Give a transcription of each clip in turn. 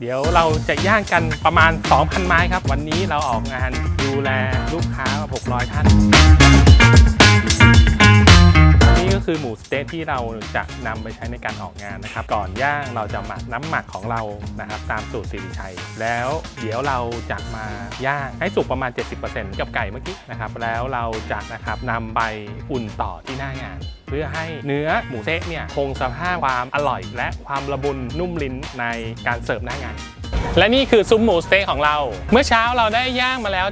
เดี๋ยวเราจะย่างกันประมาณ 2,000 ไม้ครับ วันนี้เราออกงานดูแลลูกค้า 600 ท่าน คือหมูสเต๊กที่เราจะนำไปใช้ในการออกงานนะครับ ก่อนย่างเราจะหมักน้ำหมักของเรานะครับ ตามสูตรสิริชัย แล้วเดี๋ยวเราจะมาย่างให้สุกประมาณ 70%กับไก่เมื่อกี้นะครับ แล้วเราจะนะครับนำไปอุ่นต่อที่หน้างานเพื่อให้เนื้อหมูเต๊กเนี่ยคงสภาพความอร่อย และความละมุนนุ่มลิ้นในการเสิร์ฟหน้างาน และนี่คือซุ้มหมูสเต๊กของเรา เมื่อเช้าเราได้ย่างมาแล้ว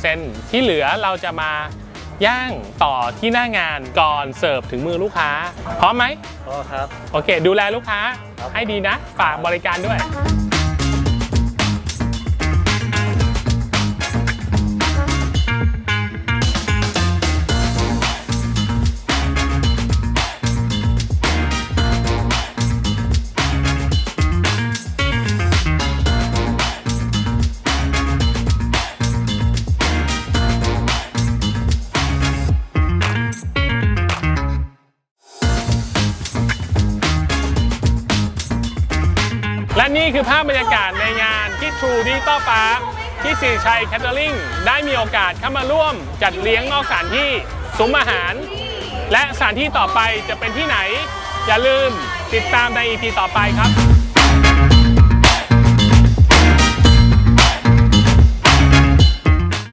70%ที่เหลือเราจะมา ย่างต่อที่หน้างานก่อนเสิร์ฟถึงมือลูกค้า พร้อมไหมอ๋อครับ โอเค ดูแลลูกค้าครับให้ดีนะ ฝากบริการด้วย และนี่คือภาพบรรยากาศในงานที่ True Digital Park ที่สิริชัยแคทเทอริงได้มีโอกาสเข้ามาร่วมจัดเลี้ยงนอกสถานที่ซุ้มอาหาร และสถานที่ต่อไปจะเป็นที่ไหน อย่าลืมติดตามใน EP ต่อไปครับ